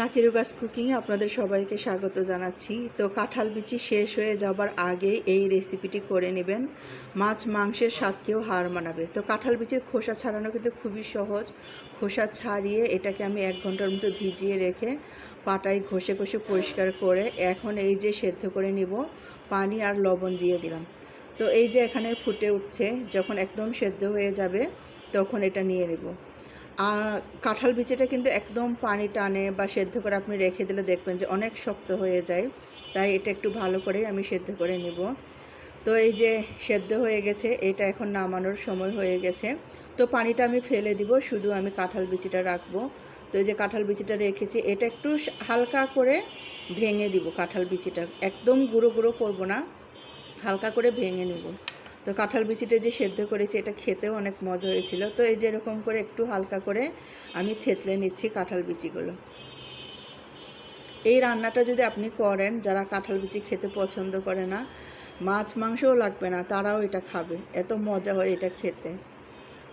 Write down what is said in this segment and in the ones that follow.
Lucky রুগাস কুকিংয়ে আপনাদের সবাইকে স্বাগত জানাচ্ছি। তো কাঁঠাল বিচি শেষ হয়ে যাবার আগে এই রেসিপিটি করে নেবেন। মাছ মাংসের স্বাদকেও হার মানাবে। তো কাঁঠাল বিচির খোসা ছাড়ানো কিন্তু খুবই সহজ। খোসা ছাড়িয়ে এটাকে আমি এক ঘণ্টার মতো ভিজিয়ে রেখে পাটায় ঘষে ঘষে পরিষ্কার করে এখন এই যে সেদ্ধ করে নিব, পানি আর লবণ দিয়ে দিলাম। তো এই যে এখানে ফুটে উঠছে, যখন একদম সেদ্ধ হয়ে যাবে, তখন এটা নিয়ে নেব। কাঁঠাল বিচিটা কিন্তু একদম পানি টানে বা সেদ্ধ করে আপনি রেখে দিলে দেখবেন যে অনেক শক্ত হয়ে যায়। তাই এটা একটু ভালো করে আমি সেদ্ধ করে নিব। তো এই যে সেদ্ধ হয়ে গেছে, এটা এখন নামানোর সময় হয়ে গেছে। তো পানিটা আমি ফেলে দিব, শুধু আমি কাঁঠাল বিচিটা রাখব। তো এই যে কাঁঠাল বিচিটা রেখেছি, এটা একটু হালকা করে ভেঙে দিব কাঁঠাল বিচিটা একদম গুঁড়ো গুঁড়ো করব না, হালকা করে ভেঙে নেব। তো কাঁঠাল বিচিটা যে সেদ্ধ করেছি, এটা খেতেও অনেক মজা হয়েছিল। তো এই যে এরকম করে একটু হালকা করে আমি থেতলে নিচ্ছি কাঁঠাল বিচিগুলো। এই রান্নাটা যদি আপনি করেন, যারা কাঁঠাল বিচি খেতে পছন্দ করে না, মাছ মাংসও লাগবে না, তারাও এটা খাবে। এত মজা হয় এটা খেতে।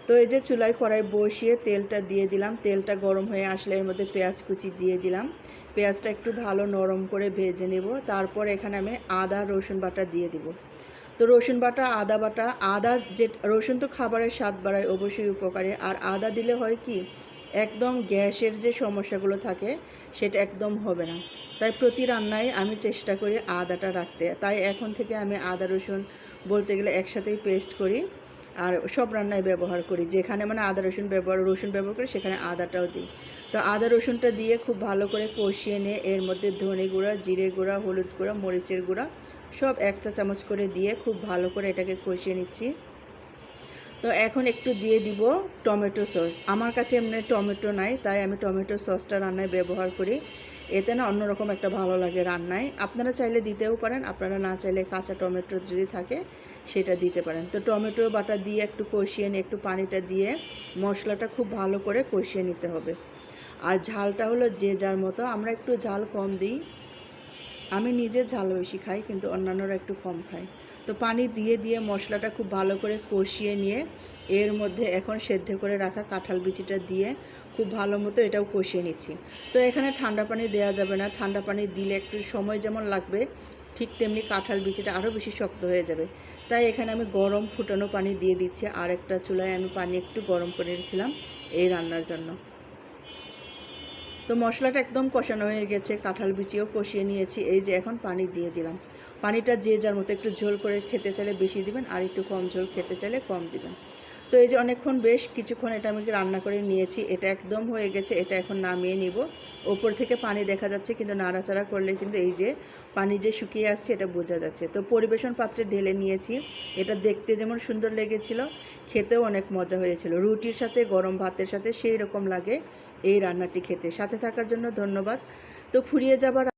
তো এই যে চুলায় কড়াই বসিয়ে তেলটা দিয়ে দিলাম। তেলটা গরম হয়ে আসলে এর মধ্যে পেঁয়াজ কুচি দিয়ে দিলাম। পেঁয়াজটা একটু ভালো নরম করে ভেজে নেব। তারপর এখানে আমি আদা, রসুন বাটা দিয়ে দিব। তো রসুন বাটা, আদা বাটা, আদা যে, রসুন তো খাবারের স্বাদ বাড়ায় অবশ্যই উপকারে। আর আদা দিলে হয় কি, একদম গ্যাসের যে সমস্যাগুলো থাকে, সেটা একদম হবে না। তাই প্রতি রান্নায় আমি চেষ্টা করি আদাটা রাখতে। তাই এখন থেকে আমি আদা, রসুন বলতে গেলে একসাথেই পেস্ট করি আর সব রান্নায় ব্যবহার করি। যেখানে মানে আদা, রসুন ব্যবহার রসুন ব্যবহার করি, সেখানে আদাটাও দিই। তো আদা, রসুনটা দিয়ে খুব ভালো করে কষিয়ে নিয়ে এর মধ্যে ধনে গুঁড়া, জিরে গুঁড়া, হলুদ গুঁড়া, মরিচের গুঁড়া সব এক চা চামচ করে দিয়ে খুব ভালো করে এটাকে কষিয়ে নিচ্ছি। তো এখন একটু দিয়ে দিব টমেটো সস। আমার কাছে এমনি টমেটো নাই, তাই আমি টমেটো সসটা রান্নায় ব্যবহার করি। এতে না অন্যরকম একটা ভালো লাগে রান্নায়। আপনারা চাইলে দিতেও পারেন, আপনারা না চাইলে কাঁচা টমেটো যদি থাকে সেটা দিতে পারেন। তো টমেটো বাটা দিয়ে একটু কষিয়ে নিয়ে, একটু পানিটা দিয়ে মশলাটা খুব ভালো করে কষিয়ে নিতে হবে। আর ঝালটা হলো যে যার মতো। আমরা একটু ঝাল কম দিই। আমি নিজে ঝাল বেশি খাই, কিন্তু অন্যান্যরা একটু কম খায়। তো পানি দিয়ে দিয়ে মশলাটা খুব ভালো করে কষিয়ে নিয়ে এর মধ্যে এখন সেদ্ধ করে রাখা কাঁঠাল বিচিটা দিয়ে খুব ভালো মতো এটাও কষিয়ে নিচ্ছি। তো এখানে ঠান্ডা পানি দেওয়া যাবে না। ঠান্ডা পানি দিলে একটু সময় যেমন লাগবে, ঠিক তেমনি কাঁঠাল বিচিটা আরও বেশি শক্ত হয়ে যাবে। তাই এখানে আমি গরম ফুটানো পানি দিয়ে দিচ্ছি। আর একটা চুলায় আমি পানি একটু গরম করে রেখেছিলাম এই রান্নার জন্য। তো মশলাটা একদম কষানো হয়ে গেছে, কাঁঠাল বিচিও কষিয়ে নিয়েছি, এই যে এখন পানি দিয়ে দিলাম। পানিটা যে যার মতো একটু ঝোল করে খেতে চাইলে বেশি দিবেন, আর একটু কম ঝোল খেতে চাইলে কম দিবেন। তো এই যে অনেকক্ষণ বেশ কিছুক্ষণ এটা আমি রান্না করে নিয়েছি, এটা একদম হয়ে গেছে, এটা এখন নামিয়ে নিব। ওপর থেকে পানি দেখা যাচ্ছে, কিন্তু নাড়াচাড়া করলে কিন্তু এই যে পানি যে শুকিয়ে আসছে, এটা বোঝা যাচ্ছে। তো পরিবেশন পাত্রে ঢেলে নিয়েছি, এটা দেখতে যেমন সুন্দর লেগেছিল, খেতেও অনেক মজা হয়েছিল। রুটির সাথে, গরম ভাতের সাথে সেই রকম লাগে এই রান্নাটি খেতে। সাথে থাকার জন্য ধন্যবাদ। তো ফুরিয়ে যাবার